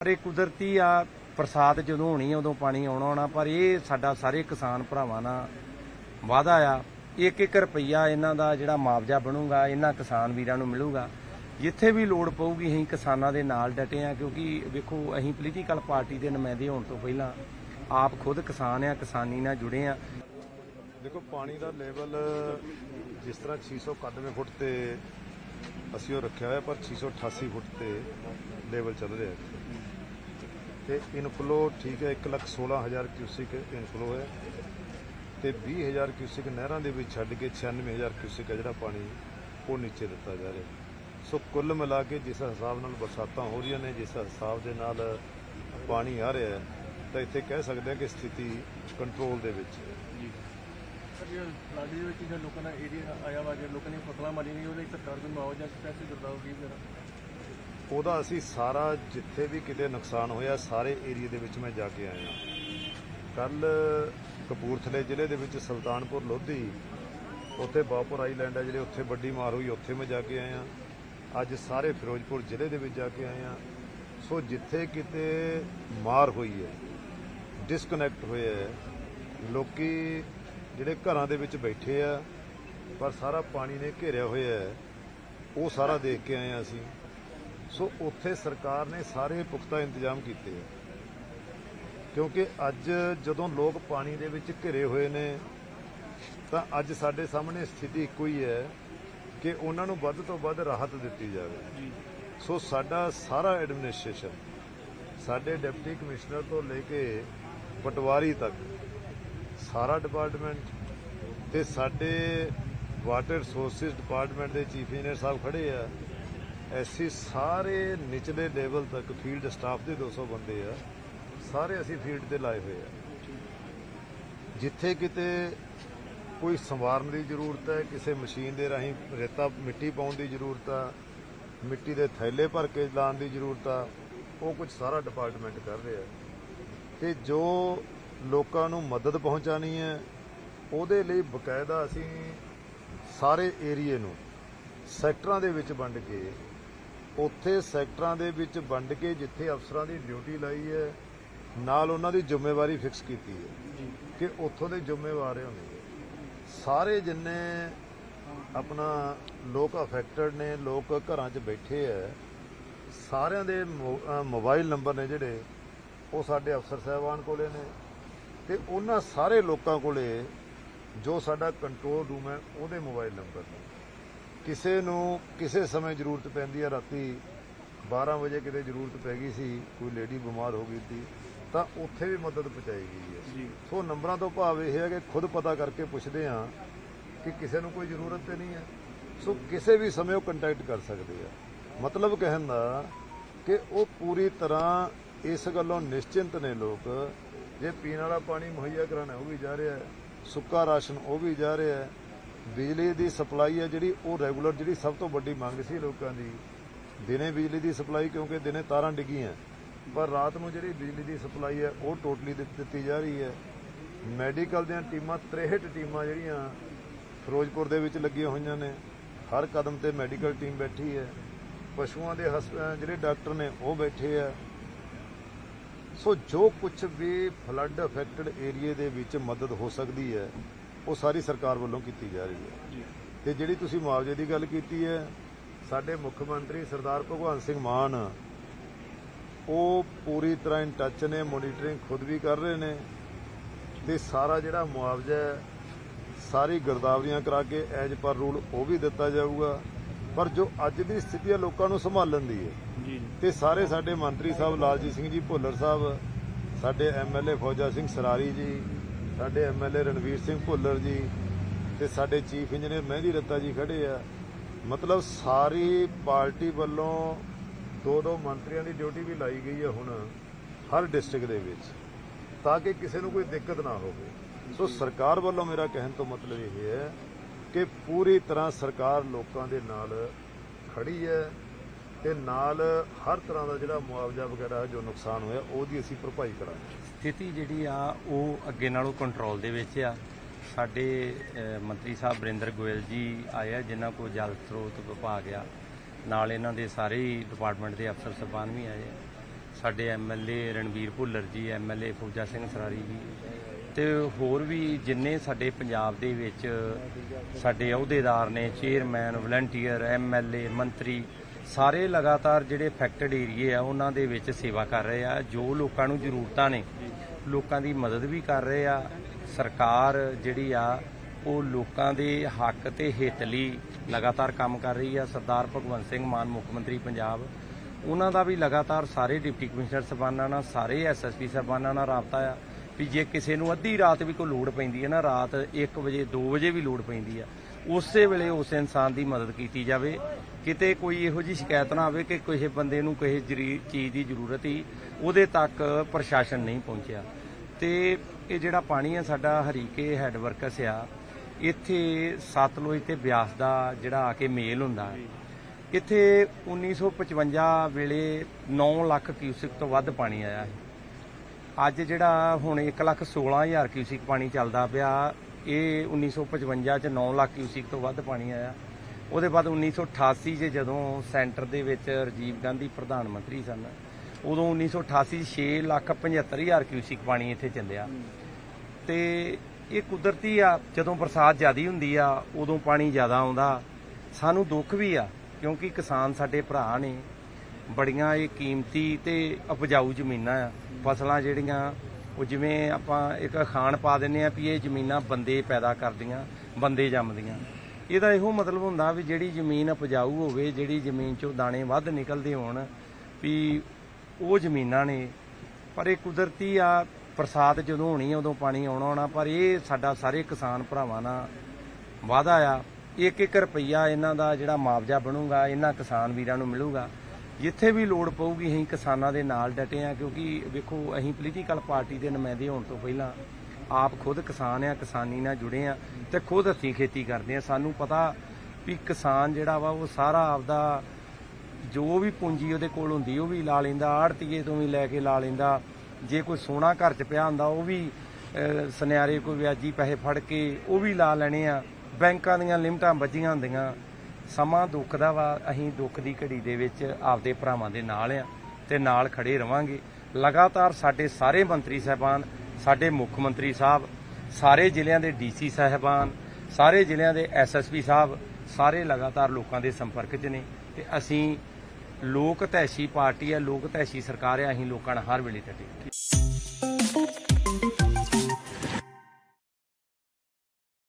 ਪਰ ਕੁਦਰਤੀ ਆ, ਬਰਸਾਤ ਜਦੋਂ ਹੋਣੀ ਆ, ਉਦੋਂ ਪਾਣੀ ਆਉਣਾ ਹੋਣਾ, ਪਰ ਇਹ ਸਾਡਾ ਸਾਰੇ ਕਿਸਾਨ ਭਰਾਵਾਂ ਨਾਲ ਵਾਅਦਾ ਆ ਇੱਕ ਇੱਕ ਰੁਪਈਆ ਇਹਨਾਂ ਦਾ ਜਿਹੜਾ ਮੁਆਵਜ਼ਾ ਬਣੂਗਾ, ਇਹਨਾਂ ਕਿਸਾਨ ਵੀਰਾਂ ਨੂੰ ਮਿਲੂਗਾ। ਜਿੱਥੇ ਵੀ ਲੋੜ ਪਊਗੀ, ਅਸੀਂ ਕਿਸਾਨਾਂ ਦੇ ਨਾਲ ਡਟੇ ਆ, ਕਿਉਂਕਿ ਵੇਖੋ, ਅਸੀਂ ਪੋਲੀਟੀਕਲ ਪਾਰਟੀ ਦੇ ਨੁਮਾਇੰਦੇ ਹੋਣ ਤੋਂ ਪਹਿਲਾਂ ਆਪ ਖੁਦ ਕਿਸਾਨ ਆ, ਕਿਸਾਨੀ ਨਾਲ ਜੁੜੇ ਆ। ਦੇਖੋ, ਪਾਣੀ ਦਾ ਲੈਵਲ ਜਿਸ ਤਰ੍ਹਾਂ 691 ਫੁੱਟ ਤੇ ਅਸੀਂ ਉਹ ਰੱਖਿਆ ਹੋਇਆ, ਪਰ 688 ਫੁੱਟ ਤੇ ਲੈਵਲ ਚੱਲ ਰਿਹਾ ਹੈ ਤੇ ਇਨਫਲੋ ਠੀਕ ਹੈ 116000 ਕਿਊਸਿਕ ਇਨਫਲੋ ਹੈ। ਤੇ 20000 ਕਿਊਸਿਕ ਨਹਿਰਾਂ ਦੇ ਵਿੱਚ ਛੱਡ ਕੇ 96000 ਕਿਊਸਿਕ ਹੈ ਜਿਹੜਾ ਪਾਣੀ ਉਹ ਨੀਚੇ ਦਿੱਤਾ ਜਾ ਰਿਹਾ ਸੋ ਕੁੱਲ ਮਿਲਾ ਕੇ ਜਿਸ ਹਿਸਾਬ ਨਾਲ ਬਰਸਾਤਾਂ ਹੋ ਰਹੀਆਂ ਨੇ, ਜਿਸ ਹਿਸਾਬ ਦੇ ਨਾਲ ਪਾਣੀ ਆ ਰਿਹਾ ਹੈ, ਤਾਂ ਇੱਥੇ ਕਹਿ ਸਕਦੇ ਹਾਂ ਕਿ ਸਥਿਤੀ ਕੰਟਰੋਲ ਦੇ ਵਿੱਚ ਹੈ। ਸਰ ਲਾਡੀ ਦੇ ਵਿੱਚ ਜਿਹੜਾ ਲੋਕਾਂ ਦਾ ਏਰੀਆ ਆਇਆ ਵਾ, ਜੇ ਲੋਕਾਂ ਨੇ ਫਸਲਾਂ ਮਾਰੀਆਂ ਨੇ ਉਹਦੇ ਲਈ ਸਰਕਾਰ ਕੋਈ ਮੁਆਵਜ਼ਾ ਪੈਸੇ ਦਿੰਦਾ ਹੋਊਗੀ ਫਿਰ ਉਹਦਾ ਅਸੀਂ ਸਾਰਾ ਜਿੱਥੇ ਵੀ ਕਿਤੇ ਨੁਕਸਾਨ ਹੋਇਆ, ਸਾਰੇ ਏਰੀਆ ਦੇ ਵਿੱਚ ਮੈਂ ਜਾ ਕੇ ਆਇਆ। ਕੱਲ ਕਪੂਰਥਲੇ ਜ਼ਿਲ੍ਹੇ ਦੇ ਵਿੱਚ ਸੁਲਤਾਨਪੁਰ ਲੋਧੀ, ਉੱਥੇ ਬਾਪੁਰ ਆਈਲੈਂਡ ਹੈ ਜਿਹੜੇ ਉੱਥੇ ਵੱਡੀ ਮਾਰ ਹੋਈ, ਉੱਥੇ ਮੈਂ ਜਾ ਕੇ ਆਇਆ। ਅੱਜ ਸਾਰੇ ਫਿਰੋਜ਼ਪੁਰ ਜ਼ਿਲ੍ਹੇ ਦੇ ਵਿੱਚ ਜਾ ਕੇ ਆਇਆ। ਸੋ ਜਿੱਥੇ ਕਿਤੇ ਮਾਰ ਹੋਈ ਹੈ ਡਿਸਕਨੈਕਟ ਹੋਇਆ ਹੈ, ਲੋਕੀ ਜਿਹੜੇ ਘਰਾਂ ਦੇ ਵਿੱਚ ਬੈਠੇ ਆ, ਪਰ ਸਾਰਾ ਪਾਣੀ ਨੇ ਘੇਰਿਆ ਹੋਇਆ ਹੈ, ਉਹ ਸਾਰਾ ਦੇਖ ਕੇ ਆਏ ਹਾਂ ਅਸੀਂ। ਸੋ ਉੱਥੇ ਸਰਕਾਰ ਨੇ ਸਾਰੇ ਪੁਖਤਾ ਇੰਤਜ਼ਾਮ ਕੀਤੇ ਆ। ਕਿਉਂਕਿ ਅੱਜ ਜਦੋਂ ਲੋਕ ਪਾਣੀ ਦੇ ਵਿੱਚ ਘਿਰੇ ਹੋਏ ਨੇ ਤਾਂ ਅੱਜ ਸਾਡੇ ਸਾਹਮਣੇ ਸਥਿਤੀ ਇੱਕੋ ਹੀ ਹੈ ਕਿ ਉਹਨਾਂ ਨੂੰ ਵੱਧ ਤੋਂ ਵੱਧ ਰਾਹਤ ਦਿੱਤੀ ਜਾਵੇ। ਸੋ ਸਾਡਾ ਸਾਰਾ ਐਡਮਿਨਿਸਟ੍ਰੇਸ਼ਨ ਸਾਡੇ ਡਿਪਟੀ ਕਮਿਸ਼ਨਰ ਤੋਂ ਲੈ ਕੇ ਪਟਵਾਰੀ ਤੱਕ ਸਾਰਾ ਡਿਪਾਰਟਮੈਂਟ ਤੇ ਸਾਡੇ ਵਾਟਰ ਰਿਸੋਰਸਿਸ ਡਿਪਾਰਟਮੈਂਟ ਦੇ ਚੀਫ ਇੰਜੀਨੀਅਰ ਸਾਹਿਬ ਖੜੇ ਆ। ਐਸੀ ਸਾਰੇ ਨਿਚਲੇ ਲੈਵਲ ਤੱਕ ਫੀਲਡ ਸਟਾਫ ਦੇ 200 ਬੰਦੇ ਆ। ਸਾਰੇ ਅਸੀਂ ਫੀਲਡ ਤੇ ਲਾਏ ਹੋਏ ਆ। ਜਿੱਥੇ ਕਿਤੇ ਕੋਈ ਸੰਵਾਰਨ ਦੀ ਜ਼ਰੂਰਤ ਹੈ, ਕਿਸੇ ਮਸ਼ੀਨ ਦੇ ਰਾਹੀਂ ਰੇਤਾ, ਮਿੱਟੀ ਪਾਉਣ ਦੀ ਜ਼ਰੂਰਤ ਆ, ਮਿੱਟੀ ਦੇ ਥੈਲੇ ਭਰ ਕੇ ਲਾਉਣ ਦੀ ਜ਼ਰੂਰਤ ਆ, ਉਹ ਕੁਝ ਸਾਰਾ ਡਿਪਾਰਟਮੈਂਟ ਕਰ ਰਿਹਾ। ਤੇ ਜੋ ਲੋਕਾਂ ਨੂੰ ਮਦਦ ਪਹੁੰਚਾਣੀ ਹੈ, ਉਹਦੇ ਲਈ ਬਕਾਇਦਾ ਅਸੀਂ ਸਾਰੇ ਏਰੀਏ ਨੂੰ, ਸੈਕਟਰਾਂ ਦੇ ਵਿੱਚ ਵੰਡ ਕੇ ਉੱਥੇ ਸੈਕਟਰਾਂ ਦੇ ਵਿੱਚ ਵੰਡ ਕੇ ਜਿੱਥੇ ਅਫਸਰਾਂ ਦੀ ਡਿਊਟੀ ਲਾਈ ਹੈ ਨਾਲ ਉਹਨਾਂ ਦੀ ਜ਼ਿੰਮੇਵਾਰੀ ਫਿਕਸ ਕੀਤੀ ਹੈ ਕਿ ਉੱਥੋਂ ਦੇ ਜ਼ਿੰਮੇਵਾਰ ਹੋਣਗੇ। ਸਾਰੇ ਜਿੰਨੇ ਆਪਣਾ ਲੋਕ ਅਫੈਕਟਡ ਨੇ ਲੋਕ ਘਰਾਂ 'ਚ ਬੈਠੇ ਐ ਸਾਰਿਆਂ ਦੇ ਮੋਬਾਈਲ ਨੰਬਰ ਨੇ ਜਿਹੜੇ ਉਹ ਸਾਡੇ ਅਫਸਰ ਸਾਹਿਬਾਨ ਕੋਲੇ ਨੇ ਤੇ ਉਹਨਾਂ ਸਾਰੇ ਲੋਕਾਂ ਕੋਲੇ ਜੋ ਸਾਡਾ ਕੰਟਰੋਲ ਰੂਮ ਹੈ ਉਹਦੇ ਮੋਬਾਈਲ ਨੰਬਰ ਨੇ। ਕਿਸੇ ਨੂੰ ਕਿਸੇ ਸਮੇਂ ਜ਼ਰੂਰਤ ਪੈਂਦੀ ਹੈ ਰਾਤੀ 12 ਵਜੇ ਕਿਤੇ ਜ਼ਰੂਰਤ ਪੈ ਗਈ ਸੀ ਕੋਈ ਲੇਡੀ ਬਿਮਾਰ ਹੋ ਗਈ ਸੀ ਤਾਂ ਉੱਥੇ ਵੀ ਮਦਦ ਪਹੁੰਚਾਈ ਗਈ ਹੈ। ਜੀ। ਸੋ ਨੰਬਰਾਂ ਤੋਂ ਭਾਵ ਇਹ ਹੈ ਕਿ ਖੁਦ ਪਤਾ ਕਰਕੇ ਪੁੱਛਦੇ ਆ ਕਿ ਕਿਸੇ ਨੂੰ ਕੋਈ ਜ਼ਰੂਰਤ ਤੇ ਨਹੀਂ ਹੈ। ਸੋ ਕਿਸੇ ਵੀ ਸਮੇਂ ਉਹ ਕੰਟੈਕਟ ਕਰ ਸਕਦੇ ਆ। ਮਤਲਬ ਕਹਿਣ ਦਾ ਕਿ ਉਹ ਪੂਰੀ ਤਰ੍ਹਾਂ ਇਸ ਗੱਲੋਂ ਨਿਸ਼ਚਿੰਤ ਨੇ ਲੋਕ। ਜੇ ਪੀਣ ਵਾਲਾ ਪਾਣੀ ਮੁਹੱਈਆ ਕਰਾਣਾ ਉਹ ਵੀ ਜਾ ਰਿਹਾ ਹੈ। ਸੁੱਕਾ ਰਾਸ਼ਨ ਉਹ ਵੀ ਜਾ ਰਿਹਾ ਹੈ। ਬਿਜਲੀ ਦੀ ਸਪਲਾਈ ਹੈ ਜਿਹੜੀ, ਉਹ ਰੈਗੂਲਰ ਜਿਹੜੀ ਸਭ ਤੋਂ ਵੱਡੀ ਮੰਗ ਸੀ ਲੋਕਾਂ ਦੀ, ਦਿਨੇ ਬਿਜਲੀ ਦੀ ਸਪਲਾਈ ਕਿਉਂਕਿ ਦਿਨੇ ਤਾਰਾਂ ਡਿੱਗੀਆਂ। ਪਰ ਰਾਤ ਨੂੰ ਜਿਹੜੀ ਬਿਜਲੀ ਦੀ ਸਪਲਾਈ ਹੈ, ਉਹ ਟੋਟਲੀ ਦਿੱਤੀ ਜਾ ਰਹੀ ਹੈ। ਮੈਡੀਕਲ ਦੀਆਂ ਟੀਮਾਂ 63 ਟੀਮਾਂ ਜਿਹੜੀਆਂ ਫਿਰੋਜ਼ਪੁਰ ਦੇ ਵਿੱਚ ਲੱਗੀਆਂ ਹੋਈਆਂ ਨੇ, ਹਰ ਕਦਮ ਤੇ ਮੈਡੀਕਲ ਟੀਮ ਬੈਠੀ ਹੈ। ਪਸ਼ੂਆਂ ਦੇ ਹਸਪ- ਜਿਹੜੇ ਡਾਕਟਰ ਨੇ, ਉਹ ਬੈਠੇ ਆ। ਸੋ ਜੋ ਕੁਝ ਵੀ ਫਲੱਡ ਅਫੈਕਟਡ ਏਰੀਏ ਦੇ ਵਿੱਚ ਮਦਦ ਹੋ ਸਕਦੀ ਹੈ ਉਹ ਸਾਰੀ ਸਰਕਾਰ ਵੱਲੋਂ ਕੀਤੀ ਜਾ ਰਹੀ ਹੈ। ਤੇ ਜਿਹੜੀ ਤੁਸੀਂ ਮੁਆਵਜ਼ੇ ਦੀ ਗੱਲ ਕੀਤੀ ਹੈ ਸਾਡੇ ਮੁੱਖ ਮੰਤਰੀ ਸਰਦਾਰ ਭਗਵੰਤ ਸਿੰਘ ਮਾਨ ਉਹ ਪੂਰੀ ਤਰ੍ਹਾਂ ਇਨ ਟੱਚ ਨੇ ਮੋਨੀਟਰਿੰਗ ਖੁਦ ਵੀ ਕਰ ਰਹੇ ਨੇ ਤੇ ਸਾਰਾ ਜਿਹੜਾ ਮੁਆਵਜ਼ਾ ਸਾਰੀ ਗਰਦਾਵਰੀਆਂ ਕਰਾ ਕੇ ਐਜ ਪਰ ਰੂਲ ਉਹ ਵੀ ਦਿੱਤਾ ਜਾਊਗਾ। ਪਰ ਜੋ ਅੱਜ ਦੀ ਸਥਿਤੀ ਹੈ ਲੋਕਾਂ ਨੂੰ ਸੰਭਾਲਣ ਦੀ ਹੈ। ਤੇ ਸਾਰੇ ਸਾਡੇ ਮੰਤਰੀ ਸਾਹਿਬ ਲਾਲਜੀਤ ਸਿੰਘ ਜੀ ਭੁੱਲਰ ਸਾਹਿਬ ਸਾਡੇ ਐਮਐਲਏ ਫੌਜਾ ਸਿੰਘ ਸਰਾਰੀ ਜੀ ਸਾਡੇ ਐਮਐਲਏ ਰਣਵੀਰ ਸਿੰਘ ਭੁੱਲਰ ਜੀ ਤੇ ਸਾਡੇ ਚੀਫ ਇੰਜੀਨੀਅਰ ਮਹਿੰਦੀ ਰੱਤਾ ਜੀ ਖੜੇ ਆ। ਮਤਲਬ ਸਾਰੀ ਪਾਰਟੀ ਵੱਲੋਂ ਦੋ ਦੋ ਮੰਤਰੀਆਂ ਦੀ ਡਿਊਟੀ ਵੀ ਲਾਈ ਗਈ ਹੈ ਹੁਣ, ਹਰ ਡਿਸਟ੍ਰਿਕਟ ਦੇ ਵਿੱਚ, ਤਾਂ ਕਿ ਕਿਸੇ ਨੂੰ ਕੋਈ ਦਿੱਕਤ ਨਾ ਹੋਵੇ। ਸੋ ਸਰਕਾਰ ਵੱਲੋਂ ਮੇਰਾ ਕਹਿਣ ਤੋਂ ਮਤਲਬ ਇਹ ਹੈ ਕਿ ਪੂਰੀ ਤਰ੍ਹਾਂ ਸਰਕਾਰ ਲੋਕਾਂ ਦੇ ਨਾਲ ਖੜੀ ਹੈ। ਤੇ ਨਾਲ ਹਰ ਤਰ੍ਹਾਂ ਦਾ ਜਿਹੜਾ ਮੁਆਵਜ਼ਾ ਵਗੈਰਾ ਜੋ ਨੁਕਸਾਨ ਹੋਇਆ, ਉਹਦੀ ਅਸੀਂ ਭਰਪਾਈ ਕਰਾਂਗੇ। ਸਥਿਤੀ ਜਿਹੜੀ ਆ, ਉਹ ਅੱਗੇ ਨਾਲੋਂ ਕੰਟਰੋਲ ਦੇ ਵਿੱਚ ਆ। ਸਾਡੇ ਮੰਤਰੀ ਸਾਹਿਬ ਬਰਿੰਦਰ ਗੋਇਲ ਜੀ ਆਏ ਆ, ਜਿਨ੍ਹਾਂ ਕੋਲ ਜਲ ਸਰੋਤ ਵਿਭਾਗ ਆ। ਨਾਲ ਇਹਨਾਂ ਦੇ ਸਾਰੇ ਹੀ ਡਿਪਾਰਟਮੈਂਟ ਦੇ ਅਫਸਰ ਸਰਬਾਨ ਵੀ ਆਏ ਆ। ਸਾਡੇ ਐਮਐਲਏ ਰਣਵੀਰ ਭੁੱਲਰ ਜੀ ਐਮਐਲਏ ਫੌਜਾ ਸਿੰਘ ਸਰਾਰੀ ਜੀ ਤੇ ਹੋਰ ਵੀ ਜਿੰਨੇ ਸਾਡੇ ਪੰਜਾਬ ਦੇ ਵਿੱਚ ਸਾਡੇ ਅਹੁਦੇਦਾਰ ਨੇ ਚੇਅਰਮੈਨ ਵਲੰਟੀਅਰ ਐਮਐਲਏ ਮੰਤਰੀ ਸਾਰੇ ਲਗਾਤਾਰ ਜਿਹੜੇ ਅਫੈਕਟਡ ਏਰੀਏ ਆ ਉਹਨਾਂ ਦੇ ਵਿੱਚ ਸੇਵਾ ਕਰ ਰਹੇ ਆ। ਜੋ ਲੋਕਾਂ ਨੂੰ ਜ਼ਰੂਰਤਾਂ ਨੇ ਲੋਕਾਂ ਦੀ ਮਦਦ ਵੀ ਕਰ ਰਹੇ ਆ। ਸਰਕਾਰ ਜਿਹੜੀ ਆ ਉਹ ਲੋਕਾਂ ਦੇ ਹੱਕ ਤੇ ਹਿੱਤ ਲਈ ਲਗਾਤਾਰ ਕੰਮ ਕਰ ਰਹੀ ਆ। ਸਰਦਾਰ ਭਗਵੰਤ ਸਿੰਘ ਮਾਨ ਮੁੱਖ ਮੰਤਰੀ ਪੰਜਾਬ ਉਹਨਾਂ ਦਾ ਵੀ ਲਗਾਤਾਰ ਸਾਰੇ ਡਿਪਟੀ ਕਮਿਸ਼ਨਰ ਸਾਹਿਬਾਨਾਂ ਨਾਲ ਸਾਰੇ ਐਸਐਸਪੀ ਸਾਹਿਬਾਨਾਂ ਨਾਲ ਰਾਬਤਾ ਆ ਵੀ ਜੇ ਕਿਸੇ ਨੂੰ ਅੱਧੀ ਰਾਤ ਵੀ ਕੋਈ ਲੋੜ ਪੈਂਦੀ ਹੈ ਨਾ ਰਾਤ 1 ਵਜੇ 2 ਵਜੇ ਵੀ ਲੋੜ ਪੈਂਦੀ ਆ। ਉਸੇ ਵੇਲੇ ਉਸ ਇਨਸਾਨ ਦੀ ਮਦਦ ਕੀਤੀ ਜਾਵੇ। ਕਿਤੇ ਕੋਈ ਇਹੋ ਜੀ ਸ਼ਿਕਾਇਤ ਨਾ ਆਵੇ ਕਿ ਕਿਸੇ ਬੰਦੇ ਨੂੰ ਕਿਸੇ ਜਰੀ- ਚੀਜ਼ ਦੀ ਜ਼ਰੂਰਤ ਹੀ ਉਹਦੇ ਤੱਕ ਪ੍ਰਸ਼ਾਸਨ ਨਹੀਂ ਪਹੁੰਚਿਆ। ਤੇ ਇਹ ਜਿਹੜਾ ਪਾਣੀ ਆ, ਸਾਡਾ ਹਰੀਕੇ ਹੈੱਡ ਵਰਕਸ ਆ, ਇੱਥੇ ਸਤਲੁਜ ਤੇ ਬਿਆਸ ਦਾ ਜਿਹੜਾ ਆ ਕੇ ਮੇਲ ਹੁੰਦਾ। ਇੱਥੇ 1955 ਵੇਲੇ 9 ਲੱਖ ਕਿਊਸਿਕ ਤੋਂ ਵੱਧ ਪਾਣੀ ਆਇਆ ਹੈ ਅੱਜ ਜਿਹੜਾ ਹੁਣ 1 ਲੱਖ 16000 ਕਿਊਸਿਕ ਪਾਣੀ ਚੱਲਦਾ ਪਿਆ ਇਹ 1955 ਚ 9 ਲੱਖ ਕਿਊਸਿਕ ਤੋਂ ਵੱਧ ਪਾਣੀ ਆਇਆ। ਉਹਦੇ ਬਾਅਦ 1988 ਚ ਜਦੋਂ ਸੈਂਟਰ ਦੇ ਵਿੱਚ ਰਾਜੀਵ ਗਾਂਧੀ ਪ੍ਰਧਾਨ ਮੰਤਰੀ ਸਨ, ਉਦੋਂ 1988 ਚ 6 ਲੱਖ 75000 ਕਿਊਸਿਕ ਪਾਣੀ ਇੱਥੇ ਚੱਲਿਆ। ਤੇ ਇਹ ਕੁਦਰਤੀ ਆ, ਜਦੋਂ ਬਰਸਾਤ ਜ਼ਿਆਦੀ ਹੁੰਦੀ ਆ, ਉਦੋਂ ਪਾਣੀ ਜ਼ਿਆਦਾ ਆਉਂਦਾ। ਸਾਨੂੰ ਦੁੱਖ ਵੀ ਆ, ਕਿਉਂਕਿ ਕਿਸਾਨ ਸਾਡੇ ਭਰਾ ਨੇ, ਬੜੀਆਂ ਇਹ ਕੀਮਤੀ ਤੇ ਉਪਜਾਊ ਜ਼ਮੀਨਾਂ ਆ, ਫਸਲਾਂ ਜਿਹੜੀਆਂ ਉਹ ਜਿਵੇਂ ਆਪਾਂ ਇੱਕ ਖਾਣ ਪਾ ਦਿੰਨੇ ਆ ਵੀ ਇਹ ਜ਼ਮੀਨਾਂ ਬੰਦੇ ਪੈਦਾ ਕਰਦੀਆਂ, ਬੰਦੇ ਜੰਮਦੀਆਂ। ਇਹਦਾ ਇਹੋ ਮਤਲਬ ਹੁੰਦਾ ਵੀ ਜਿਹੜੀ ਜ਼ਮੀਨ ਉਪਜਾਊ ਹੋਵੇ, ਜਿਹੜੀ ਜ਼ਮੀਨ ਚੋਂ ਦਾਣੇ ਵੱਧ ਨਿਕਲਦੇ ਹੋਣ, ਵੀ ਉਹ ਜ਼ਮੀਨਾਂ ਨੇ। ਪਰ ਇਹ ਕੁਦਰਤੀ ਆ, ਬਰਸਾਤ ਜਦੋਂ ਹੋਣੀ ਆ, ਉਦੋਂ ਪਾਣੀ ਆਉਣਾ ਹੋਣਾ, ਪਰ ਇਹ ਸਾਡਾ ਸਾਰੇ ਕਿਸਾਨ ਭਰਾਵਾਂ ਨਾਲ ਵਾਅਦਾ ਆ ਇੱਕ ਇੱਕ ਰੁਪਈਆ ਇਹਨਾਂ ਦਾ ਜਿਹੜਾ ਮੁਆਵਜ਼ਾ ਬਣੂਗਾ, ਇਹਨਾਂ ਕਿਸਾਨ ਵੀਰਾਂ ਨੂੰ ਮਿਲੂਗਾ। ਜਿੱਥੇ ਵੀ ਲੋੜ ਪਊਗੀ ਅਸੀਂ ਕਿਸਾਨਾਂ ਦੇ ਨਾਲ ਡਟੇ ਆ, ਕਿਉਂਕਿ ਵੇਖੋ, ਅਸੀਂ ਪੋਲੀਟੀਕਲ ਪਾਰਟੀ ਦੇ ਨੁਮਾਇੰਦੇ ਹੋਣ ਤੋਂ ਪਹਿਲਾਂ ਆਪ ਖੁਦ ਕਿਸਾਨ ਆ, ਕਿਸਾਨੀ ਨਾਲ ਜੁੜੇ ਆ ਤੇ ਖੁਦ ਹੱਥੀਂ ਖੇਤੀ ਕਰਦੇ ਆ। ਸਾਨੂੰ ਪਤਾ ਵੀ ਕਿਸਾਨ ਜਿਹੜਾ ਵਾ, ਉਹ ਸਾਰਾ ਆਪਦਾ ਜੋ ਵੀ ਪੂੰਜੀ ਉਹਦੇ ਕੋਲ ਹੁੰਦੀ, ਉਹ ਵੀ ਲਾ ਲੈਂਦਾ, ਆੜਤੀਏ ਤੋਂ ਵੀ ਲੈ ਕੇ ਲਾ ਲੈਂਦਾ। ਜੇ ਕੋਈ ਸੋਨਾ ਘਰ 'ਚ ਪਿਆ ਹੁੰਦਾ, ਉਹ ਵੀ ਸੁਨਿਆਰੇ ਕੋਈ ਵਿਆਜੀ ਪੈਸੇ ਫੜ ਕੇ ਉਹ ਵੀ ਲਾ ਲੈਣੇ ਆ। ਬੈਂਕਾਂ ਦੀਆਂ ਲਿਮਟਾਂ ਵੱਜੀਆਂ ਹੁੰਦੀਆਂ। ਸਮਾਂ ਦੁੱਖ ਦਾ ਵਾ, ਅਸੀਂ ਦੁੱਖ ਦੀ ਘੜੀ ਦੇ ਵਿੱਚ ਆਪਦੇ ਭਰਾਵਾਂ ਦੇ ਨਾਲ ਆ ਤੇ ਨਾਲ ਖੜੇ ਰਵਾਂਗੇ। ਲਗਾਤਾਰ ਸਾਡੇ ਸਾਰੇ ਮੰਤਰੀ ਸਾਹਿਬਾਨ, ਸਾਡੇ ਮੁੱਖ ਮੰਤਰੀ ਸਾਹਿਬ, ਸਾਰੇ ਜ਼ਿਲ੍ਹਿਆਂ ਦੇ ਡੀਸੀ ਸਾਹਿਬਾਨ, ਸਾਰੇ ਜ਼ਿਲ੍ਹਿਆਂ ਦੇ ਐਸਐਸਪੀ ਸਾਹਿਬ, ਸਾਰੇ ਲਗਾਤਾਰ ਲੋਕਾਂ ਦੇ ਸੰਪਰਕ 'ਚ ਨੇ ਤੇ ਅਸੀਂ ਲੋਕ ਤੈਸ਼ੀ ਪਾਰਟੀ ਆ ਲੋਕ ਤੈਸ਼ੀ ਸਰਕਾਰ ਆ, ਅਸੀਂ ਲੋਕਾਂ ਨਾਲ ਹਰ ਵੇਲੇ ਡਟੇ